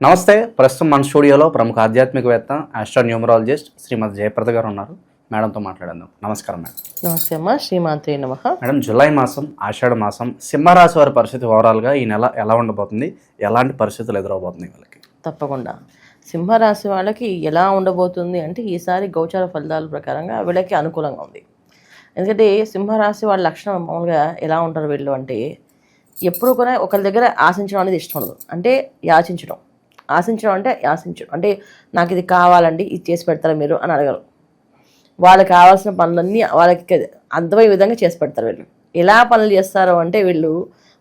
నమస్తే ప్రస్తుతం మన స్టూడియోలో ప్రముఖ ఆధ్యాత్మికవేత్త ఆస్ట్రో న్యూమరాలజిస్ట్ శ్రీమతి జయప్రద గారు ఉన్నారు. మేడంతో మాట్లాడదాం నమస్కారం మేడం. నమస్తే అమ్మ శ్రీమాంత్రి నమ. మేడం జూలై మాసం ఆషాఢ మాసం సింహరాశి వారి పరిస్థితి ఓవరాల్గా ఈ నెల ఎలా ఉండబోతుంది? ఎలాంటి పరిస్థితులు ఎదురవబోతుంది వాళ్ళకి? తప్పకుండా. సింహరాశి వాళ్ళకి ఎలా ఉండబోతుంది అంటే ఈసారి గోచార ఫలితాల ప్రకారంగా వీళ్ళకి అనుకూలంగా ఉంది. ఎందుకంటే సింహరాశి వాళ్ళ లక్షణం మామూలుగా ఎలా ఉంటారు వీళ్ళు అంటే ఎప్పుడు కూడా ఒకరి దగ్గర ఆశించడం అనేది ఇష్టం ఉండదు. అంటే యాచించడం. ఆశించడం అంటే ఆశించడం. అంటే నాకు ఇది కావాలండి ఇది చేసి పెడతారా మీరు అని అడగరు. వాళ్ళకి కావాల్సిన పనులన్నీ వాళ్ళకి అర్థమయ్యే విధంగా చేసి పెడతారు వీళ్ళు. ఎలా పనులు చేస్తారో అంటే వీళ్ళు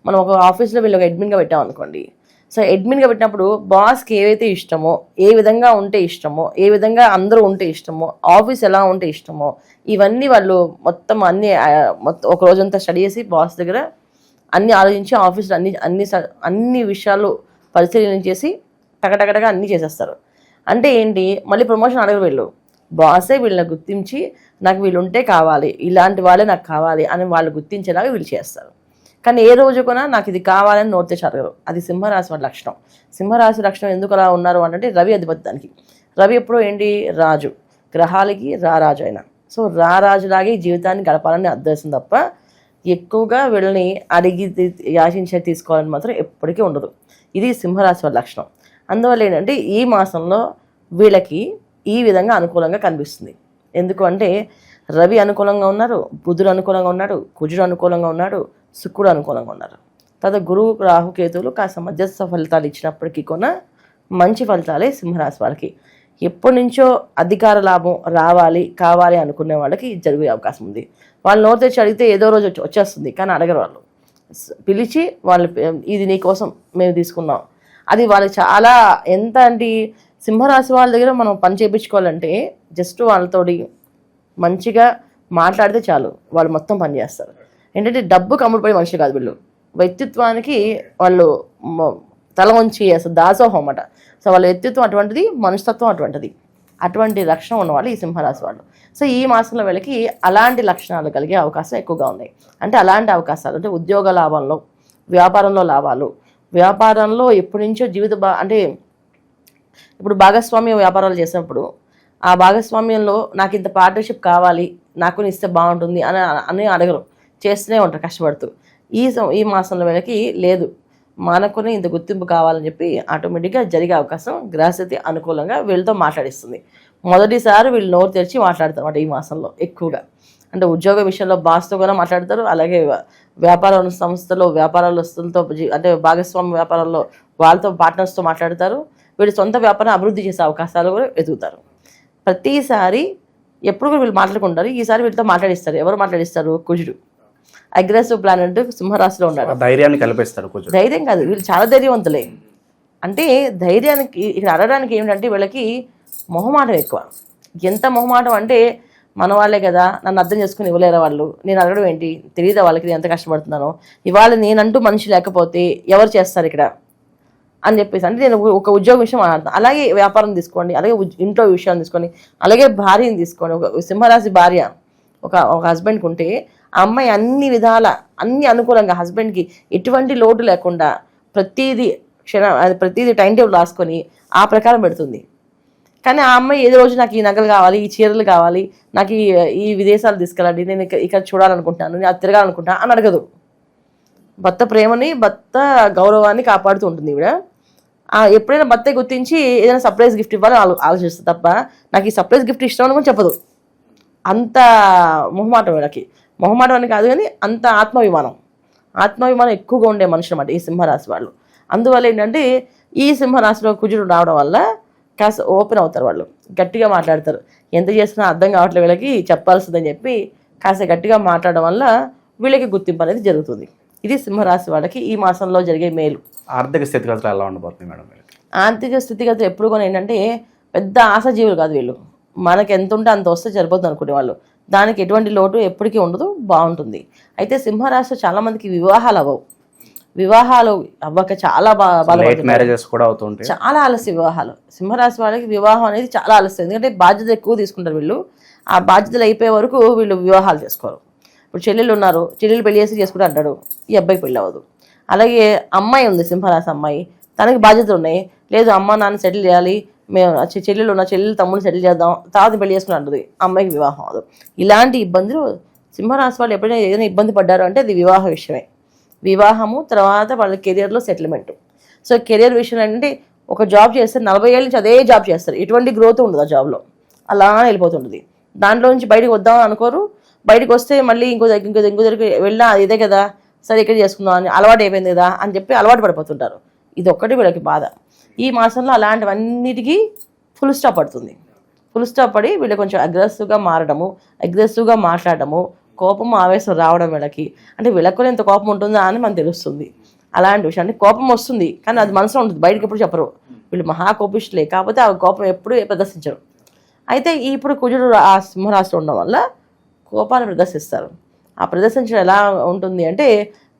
మనం ఒక ఆఫీస్లో వీళ్ళు ఒక అడ్మిన్గా పెట్టాం అనుకోండి. సో అడ్మిన్గా పెట్టినప్పుడు బాస్కి ఏవైతే ఇష్టమో ఏ విధంగా ఉంటే ఇష్టమో ఏ విధంగా అందరూ ఉంటే ఇష్టమో ఆఫీస్ ఎలా ఉంటే ఇష్టమో ఇవన్నీ వాళ్ళు మొత్తం అన్ని మొత్తం ఒక రోజంతా స్టడీ చేసి బాస్ దగ్గర అన్ని ఆలోచించి ఆఫీస్లో అన్ని అన్ని స- అన్ని విషయాలు పరిశీలన చేసి టకటకటగా అన్నీ చేసేస్తారు. అంటే ఏంటి? మళ్ళీ ప్రమోషన్ అడగరు వీళ్ళు. బాసే వీళ్ళని గుర్తించి నాకు వీళ్ళు ఉంటే కావాలి. ఇలాంటి వాళ్ళే నాకు కావాలి అని వాళ్ళు గుర్తించేలాగా వీళ్ళు చేస్తారు. కానీ ఏ రోజు కూడా నాకు ఇది కావాలని నోట్ చేసి అడగరు. అది సింహరాశి వాళ్ళ లక్షణం. సింహరాశి లక్షణం ఎందుకు అలా ఉన్నారు అంటే రవి అధిపతి దానికి. రవి ఎప్పుడు ఏంటి? రాజు. గ్రహాలకి రారాజు అయినా. సో రారాజులాగే ఈ జీవితాన్ని గడపాలని అర్థం తప్ప ఎక్కువగా వీళ్ళని అడిగి యాచించే తీసుకోవాలని మాత్రం ఎప్పటికీ ఉండదు. ఇది సింహరాశి వాళ్ళ లక్షణం. అందువల్ల ఏంటంటే ఈ మాసంలో వీళ్ళకి ఈ విధంగా అనుకూలంగా కనిపిస్తుంది. ఎందుకు అంటే రవి అనుకూలంగా ఉన్నారు బుధుడు అనుకూలంగా ఉన్నాడు కుజుడు అనుకూలంగా ఉన్నాడు శుక్రుడు అనుకూలంగా ఉన్నారు. తర్వాత గురువు రాహుకేతువులు కాస్త మధ్యస్థ ఫలితాలు ఇచ్చినప్పటికీ కూడా మంచి ఫలితాలే సింహరాశి వాళ్ళకి ఎప్పటి నుంచో అధికార లాభం రావాలి కావాలి అనుకునే వాళ్ళకి జరిగే అవకాశం ఉంది. వాళ్ళు నోరు తెచ్చి అడిగితే ఏదో రోజు వచ్చి- వచ్చేస్తుంది కానీ అడగరు వాళ్ళు. పిలిచి వాళ్ళు ఇది నీకోసం మేము తీసుకున్నాం అది వాళ్ళకి చాలా ఎంత అంటే సింహరాశి వాళ్ళ దగ్గర మనం పని చేయించుకోవాలంటే జస్ట్ వాళ్ళతోటి మంచిగా మాట్లాడితే చాలు వాళ్ళు మొత్తం పని చేస్తారు. ఏంటంటే డబ్బు అమ్ముడుపోయే మనుషులు కాదు వీళ్ళు. వ్యక్తిత్వానికి వాళ్ళు తల వంచి అసలు దాసోహం అన్నమాట. సో వాళ్ళ వ్యక్తిత్వం అటువంటిది మనుషతత్వం అటువంటిది. అటువంటి లక్షణం ఉన్నవాళ్ళు ఈ సింహరాశి వాళ్ళు. సో ఈ మాసంలో వీళ్ళకి అలాంటి లక్షణాలు కలిగే అవకాశం ఎక్కువగా ఉన్నాయి. అంటే అలాంటి అవకాశాలు అంటే ఉద్యోగ లాభంలో వ్యాపారంలో లాభాలు వ్యాపారంలో ఎప్పటి నుంచో జీవిత బా అంటే ఇప్పుడు భాగస్వామ్య వ్యాపారాలు చేసినప్పుడు ఆ భాగస్వామ్యంలో నాకు ఇంత పార్ట్నర్షిప్ కావాలి నాకు ఇస్తే బాగుంటుంది అని అని అడగరు. చేస్తూనే ఉంటారు కష్టపడుతూ. ఈ సం- ఈ మాసంలో వీళ్ళకి లేదు. మనకుని ఇంత గుర్తింపు కావాలని చెప్పి ఆటోమేటిక్గా జరిగే అవకాశం గ్రహస్థితి అనుకూలంగా వీళ్ళతో మాట్లాడిస్తుంది. మొదటిసారి వీళ్ళు నోరు తెరిచి మాట్లాడతారు అన్నమాట ఈ మాసంలో ఎక్కువగా. అంటే ఉద్యోగ విషయంలో బాస్తో కూడా మాట్లాడతారు అలాగే వ్యాపార సంస్థలో వ్యాపారస్తులతో జీ- అంటే భాగస్వామ్య వ్యాపారాల్లో వాళ్ళతో పార్ట్నర్స్తో మాట్లాడతారు. వీళ్ళు సొంత వ్యాపారం అభివృద్ధి చేసే అవకాశాలు కూడా ఎదుగుతారు. ప్రతిసారి ఎప్పుడు కూడా వీళ్ళు మాట్లాడుకుంటారు. ఈసారి వీళ్ళతో మాట్లాడిస్తారు. ఎవరు మాట్లాడిస్తారు? కుజుడు. అగ్రెసివ్ ప్లానెట్ సింహరాశిలో ఉన్నాడు. ధైర్యాన్ని కల్పిస్తాడు కొంచెం ధైర్యం కాదు. వీళ్ళు చాలా ధైర్యవంతులే. అంటే ధైర్యానికి ఇక్కడ అడగడానికి ఏమిటంటే వీళ్ళకి మొహమాటం ఎక్కువ. ఎంత మొహమాటం అంటే మన వాళ్ళే కదా నన్ను అర్థం చేసుకుని ఇవ్వలేరా వాళ్ళు? నేను అడగడం ఏంటి? తెలియదా వాళ్ళకి నేను ఎంత కష్టపడుతున్నానో? ఇవాళ నేనంటూ మనిషి లేకపోతే ఎవరు చేస్తారు ఇక్కడ? అని చెప్పేసి. అంటే నేను ఒక ఉద్యోగ విషయం మాట్లాడుతాను అలాగే వ్యాపారం తీసుకోండి అలాగే ఇంట్లో విషయాన్ని తీసుకోండి అలాగే భార్యని తీసుకోండి ఒక సింహరాశి భార్య ఒక ఒక హస్బెండ్కి ఉంటే ఆ అమ్మాయి అన్ని విధాల అన్ని అనుకూలంగా హస్బెండ్కి ఎటువంటి లోటు లేకుండా ప్రతీది క్షణ ప్రతీది టైం టేబుల్ రాసుకొని ఆ ప్రకారం పెడుతుంది. కానీ ఆ అమ్మాయి ఏదో రోజు నాకు ఈ నగలు కావాలి ఈ చీరలు కావాలి నాకు ఈ ఈ విదేశాలు తీసుకెళ్ళండి నేను ఇక్కడ ఇక్కడ చూడాలనుకుంటున్నాను నేను అది తిరగాలనుకుంటున్నాను అని అడగదు. భర్త ప్రేమని భర్త గౌరవాన్ని కాపాడుతూ ఉంటుంది ఈవిడ. ఎప్పుడైనా భర్త గుర్తించి ఏదైనా సర్ప్రైజ్ గిఫ్ట్ ఇవ్వాలని ఆలో ఆలోచిస్తుంది తప్ప నాకు ఈ సర్ప్రైజ్ గిఫ్ట్ ఇష్టం అని కూడా చెప్పదు. అంత మొహమాటం వీళ్ళకి మొహమాటం అని కాదు కానీ అంత ఆత్మాభిమానం ఆత్మాభిమానం ఎక్కువగా ఉండే మనుషులు అన్నమాట ఈ సింహరాశి వాళ్ళు. అందువల్ల ఏంటంటే ఈ సింహరాశిలో కుజుడు రావడం వల్ల కాస్త ఓపెన్ అవుతారు వాళ్ళు. గట్టిగా మాట్లాడతారు. ఎంత చేసినా అర్థం కావట్లేదు వీళ్ళకి చెప్పాల్సిందని చెప్పి కాస్త గట్టిగా మాట్లాడడం వల్ల వీళ్ళకి గుర్తింపు అనేది జరుగుతుంది. ఇది సింహరాశి వాళ్ళకి ఈ మాసంలో జరిగే మేలు. ఆర్థిక స్థితిగతులు ఎలా ఉండబోతుంది మేడం ఆర్థిక స్థితిగతులు ఎప్పుడు కూడా ఏంటంటే పెద్ద ఆశాజీవులు కాదు వీళ్ళు. మనకి ఎంత ఉంటే అంత వస్తే సరిపోతుంది అనుకునే వాళ్ళు. దానికి ఎటువంటి లోటు ఎప్పటికీ ఉండదు బాగుంటుంది. అయితే సింహరాశి చాలా మందికి వివాహాలు అవ్వవు. వివాహాలు అవ్వక చాలా మ్యారేజెస్ కూడా అవుతుంటాయి. చాలా ఆలస్య వివాహాలు. సింహరాశి వాళ్ళకి వివాహం అనేది చాలా ఆలస్యం. ఎందుకంటే బాధ్యత ఎక్కువ తీసుకుంటారు వీళ్ళు. ఆ బాధ్యతలు అయిపోయే వరకు వీళ్ళు వివాహాలు చేసుకోరు. ఇప్పుడు చెల్లెళ్ళు ఉన్నారు. చెల్లెలు పెళ్ళి చేసి చేసుకుంటే అంటాడు ఈ అబ్బాయికి పెళ్ళి అవ్వదు. అలాగే అమ్మాయి ఉంది సింహరాశి అమ్మాయి. తనకి బాధ్యతలు ఉన్నాయి. లేదు అమ్మ నాన్న సెటిల్ చేయాలి. మేము చెల్లెలు ఉన్న చెల్లెలు తమ్ముడు సెటిల్ చేద్దాం. తర్వాత పెళ్ళి చేసుకుని అంటుంది. అమ్మాయికి వివాహం అవదు ఇలాంటి ఇబ్బందులు సింహరాశి వాళ్ళు ఎప్పుడైనా ఏదైనా ఇబ్బంది పడ్డారు అంటే అది వివాహ విషయమే. వివాహము తర్వాత వాళ్ళ కెరియర్లో సెటిల్మెంట్ సో కెరియర్ విషయం అంటే ఒక జాబ్ చేస్తే నలభై ఏళ్ళ నుంచి అదే జాబ్ చేస్తారు. ఎటువంటి గ్రోత్ ఉండదు ఆ జాబ్లో అలా వెళ్ళిపోతుంటుంది. దాంట్లో నుంచి బయటకు వద్దామని అనుకోరు. బయటకు వస్తే మళ్ళీ ఇంకో దగ్గర ఇంకో ఇంకో దగ్గరికి వెళ్ళినా అది ఇదే కదా సరే ఇక్కడ చేసుకుందాం అని అలవాటు అయిపోయింది కదా అని చెప్పి అలవాటు పడిపోతుంటారు. ఇది ఒక్కటి వీళ్ళకి బాధ. ఈ మాసంలో అలాంటివన్నిటికీ ఫుల్ స్టాప్ పడుతుంది. ఫుల్ స్టాప్ పడి వీళ్ళు కొంచెం అగ్రెసివ్గా మారడము అగ్రెసివ్గా మాట్లాడడము కోపం ఆవేశం రావడం వీళ్ళకి. అంటే వీళ్ళకి ఇంత కోపం ఉంటుందా అని మనకు తెలుస్తుంది. అలాంటి విషయం. అంటే కోపం వస్తుంది కానీ అది మనసులో ఉంటుంది బయటకు ఎప్పుడు చెప్పరు. వీళ్ళు మహా కోపిష్టులే కాకపోతే ఆ కోపం ఎప్పుడు ప్రదర్శించరు. అయితే ఇప్పుడు కుజుడు ఆ సింహరాశిలో ఉండడం వల్ల కోపాన్ని ప్రదర్శిస్తారు. ఆ ప్రదర్శించడం ఎలా ఉంటుంది అంటే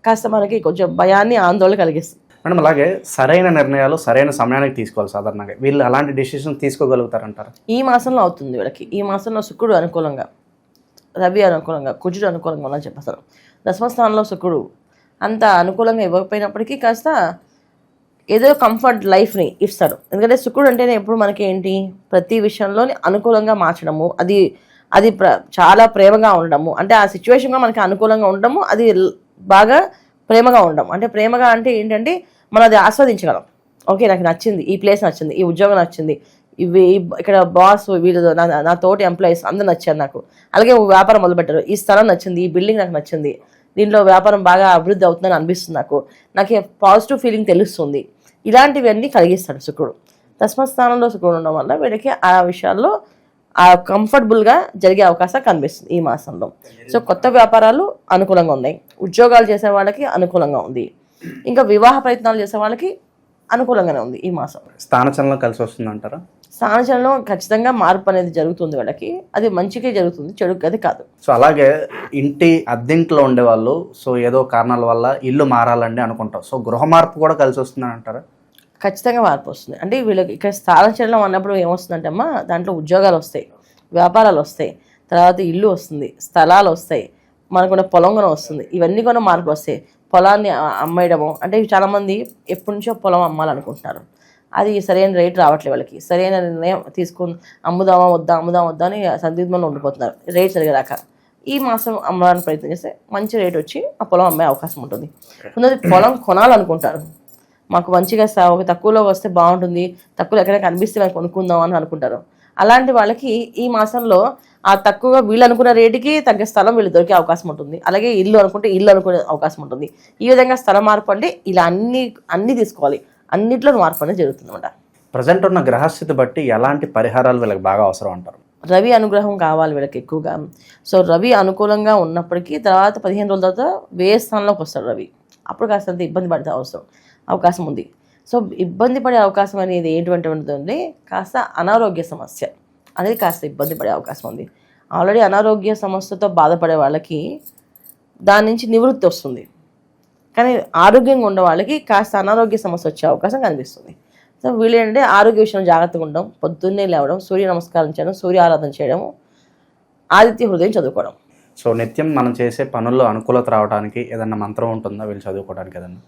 కాస్త మనకి కొంచెం భయాన్ని ఆందోళన కలిగిస్తుంది. మేడం అలాగే సరైన నిర్ణయాలు సరైన సమయానికి తీసుకోవాలి సాధారణంగా. వీళ్ళు అలాంటి డిసిషన్ తీసుకోగలుగుతారంటారు? ఈ మాసంలో అవుతుంది వీళ్ళకి. ఈ మాసంలో శుక్రుడు అనుకూలంగా. రవి అనుకూలంగా కుజుడు అనుకూలంగా ఉందని చెప్పేస్తారు. దశమస్థానంలో శుక్రుడు. అంత అనుకూలంగా ఇవ్వకపోయినప్పటికీ కాస్త ఏదో కంఫర్ట్ లైఫ్ని ఇస్తాడు ఎందుకంటే శుక్రుడు అంటేనే ఎప్పుడు మనకి ఏంటి? ప్రతి విషయంలోని అనుకూలంగా మార్చడము అది అది ప్ర చాలా ప్రేమగా ఉండడము. అంటే ఆ సిచ్యువేషన్గా మనకి అనుకూలంగా ఉండడము అది బాగా ప్రేమగా ఉండడం. అంటే ప్రేమగా అంటే ఏంటంటే మనం అది ఆస్వాదించగలం. ఓకే నాకు నచ్చింది ఈ ప్లేస్ నచ్చింది ఈ ఉద్యోగం నచ్చింది ఇవి ఇక్కడ బాస్ వీళ్ళు నా నా తోటి ఎంప్లాయీస్ అందరూ నచ్చారు నాకు. అలాగే వ్యాపారం మొదలుపెట్టారు. ఈ స్థలం నచ్చింది ఈ బిల్డింగ్ నాకు నచ్చింది. దీంట్లో వ్యాపారం బాగా అభివృద్ధి అవుతుందని అనిపిస్తుంది నాకు. నాకు పాజిటివ్ ఫీలింగ్ తెలుస్తుంది. ఇలాంటివన్నీ కలిగిస్తాడు శుక్రుడు. దశమస్థానంలో శుక్రుడు ఉండడం వల్ల వీడికి ఆ విషయాల్లో ఆ కంఫర్టబుల్గా జరిగే అవకాశం కనిపిస్తుంది ఈ మాసంలో. సో కొత్త వ్యాపారాలు అనుకూలంగా ఉన్నాయి. ఉద్యోగాలు చేసే వాళ్ళకి అనుకూలంగా ఉంది. ఇంకా వివాహ ప్రయత్నాలు చేసే వాళ్ళకి అనుకూలంగానే ఉంది ఈ మాసం. స్థానచలనం కలిసి వస్తుంది అంటారా? స్థానచలనం ఖచ్చితంగా మార్పు అనేది జరుగుతుంది వాళ్ళకి. అది మంచికే జరుగుతుంది చెడుకి అది కాదు. సో అలాగే ఇంటి అద్దెంట్లో ఉండేవాళ్ళు సో ఏదో కారణాల వల్ల ఇల్లు మారాలండి అనుకుంటాం. సో గృహ మార్పు కూడా కలిసి వస్తుందని అంటారా? ఖచ్చితంగా మార్పు వస్తుంది. అంటే వీళ్ళకి ఇక్కడ స్థానచలనం అన్నప్పుడు ఏమొస్తుందంటే అమ్మా దాంట్లో ఉద్యోగాలు వస్తాయి వ్యాపారాలు వస్తాయి తర్వాత ఇల్లు వస్తుంది స్థలాలు వస్తాయి మనకున్న పొలం కూడా వస్తుంది. ఇవన్నీ కూడా మార్పు వస్తాయి. పొలాన్ని అమ్మేయడము. అంటే చాలామంది ఎప్పటి నుంచో పొలం అమ్మాలనుకుంటున్నారు. అది సరైన రేట్ రావట్లేదు వాళ్ళకి. సరైన నిర్ణయం తీసుకుని అమ్ముదామా వద్దా అమ్ముదామా వద్దా అని సందిగ్ధంలో ఉండిపోతున్నారు. రేట్ సరిగరాక. ఈ మాసం అమ్మడానికి ప్రయత్నం చేస్తే మంచి రేట్ వచ్చి ఆ పొలం అమ్మే అవకాశం ఉంటుంది. కొందరు పొలం కొనాలనుకుంటారు. మాకు మంచిగా ఒక తక్కువలో వస్తే బాగుంటుంది. తక్కువలో ఎక్కడైనా కనిపిస్తే మనం కొనుక్కుందాం అని అనుకుంటారు. అలాంటి వాళ్ళకి ఈ మాసంలో ఆ తక్కువగా వీళ్ళు అనుకున్న రేటుకి తగ్గ స్థలం వీళ్ళు దొరికే అవకాశం ఉంటుంది. అలాగే ఇల్లు అనుకుంటే ఇల్లు అనుకునే అవకాశం ఉంటుంది. ఈ విధంగా స్థల మార్పు అంటే ఇలా అన్ని అన్ని తీసుకోవాలి. అన్నిట్లో మార్పు అనేది జరుగుతుంది అనమాట ప్రజెంట్ ఉన్న గ్రహస్థితి బట్టి ఎలాంటి పరిహారాలు వీళ్ళకి బాగా అవసరం అంటారు? రవి అనుగ్రహం కావాలి వీళ్ళకి ఎక్కువగా. సో రవి అనుకూలంగా ఉన్నప్పటికీ తర్వాత పదిహేను రోజుల తర్వాత వేరే స్థానంలోకి వస్తాడు రవి. అప్పుడు కాస్త అంత ఇబ్బంది పడితే అవసరం అవకాశం ఉంది. సో ఇబ్బంది పడే అవకాశం అనేది ఏంటువంటి ఉంటుంది కాస్త అనారోగ్య సమస్య. అనేది కాస్త ఇబ్బంది పడే అవకాశం ఉంది. ఆల్రెడీ అనారోగ్య సమస్యతో బాధపడే వాళ్ళకి దాని నుంచి నివృత్తి వస్తుంది. కానీ ఆరోగ్యంగా ఉన్న వాళ్ళకి కాస్త అనారోగ్య సమస్య వచ్చే అవకాశం కనిపిస్తుంది. సో వీళ్ళు ఏంటంటే ఆరోగ్య విషయంలో జాగ్రత్తగా ఉండడం పొద్దున్నే లేవడం సూర్య నమస్కారం చేయడం సూర్య ఆరాధన చేయడం ఆదిత్య హృదయం చదువుకోవడం. సో నిత్యం మనం చేసే పనుల్లో అనుకూలత రావడానికి ఏదన్నా మంత్రం ఉంటుందా వీళ్ళు చదువుకోవడానికి ఏదన్నా?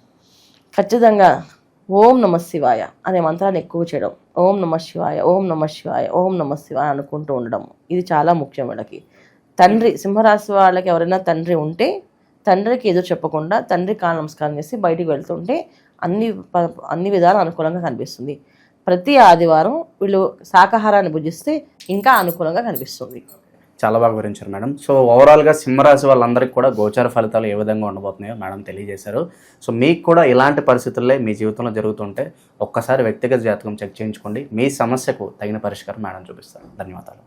ఖచ్చితంగా ఓం నమ శివాయ అనే మంత్రాన్ని ఎక్కువ చేయడం. ఓం నమ శివాయ ఓం నమ శివాయ ఓం నమ శివాయ అనుకుంటూ ఉండడం. ఇది చాలా ముఖ్యం వీళ్ళకి. తండ్రి సింహరాశి వాళ్ళకి ఎవరైనా తండ్రి ఉంటే తండ్రికి ఏదో చెప్పకుండా తండ్రి కాల నమస్కారం చేసి బయటికి వెళ్తుంటే అన్ని ప- అన్ని విధాలు అనుకూలంగా కనిపిస్తుంది. ప్రతి ఆదివారం వీళ్ళు శాకాహారాన్ని భుజిస్తే ఇంకా అనుకూలంగా కనిపిస్తుంది. చాలా బాగా వివరించారు మేడం. సో ఓవరాల్గా సింహరాశి వాళ్ళందరికీ కూడా గోచార ఫలితాలు ఏ విధంగా ఉండబోతున్నాయో మేడం తెలియజేశారు. సో మీకు కూడా ఇలాంటి పరిస్థితుల్లో మీ జీవితంలో జరుగుతుంటే ఒక్కసారి వ్యక్తిగత జాతకం చెక్ చేయించుకోండి. మీ సమస్యకు తగిన పరిష్కారం మేడం చూపిస్తారు ధన్యవాదాలు.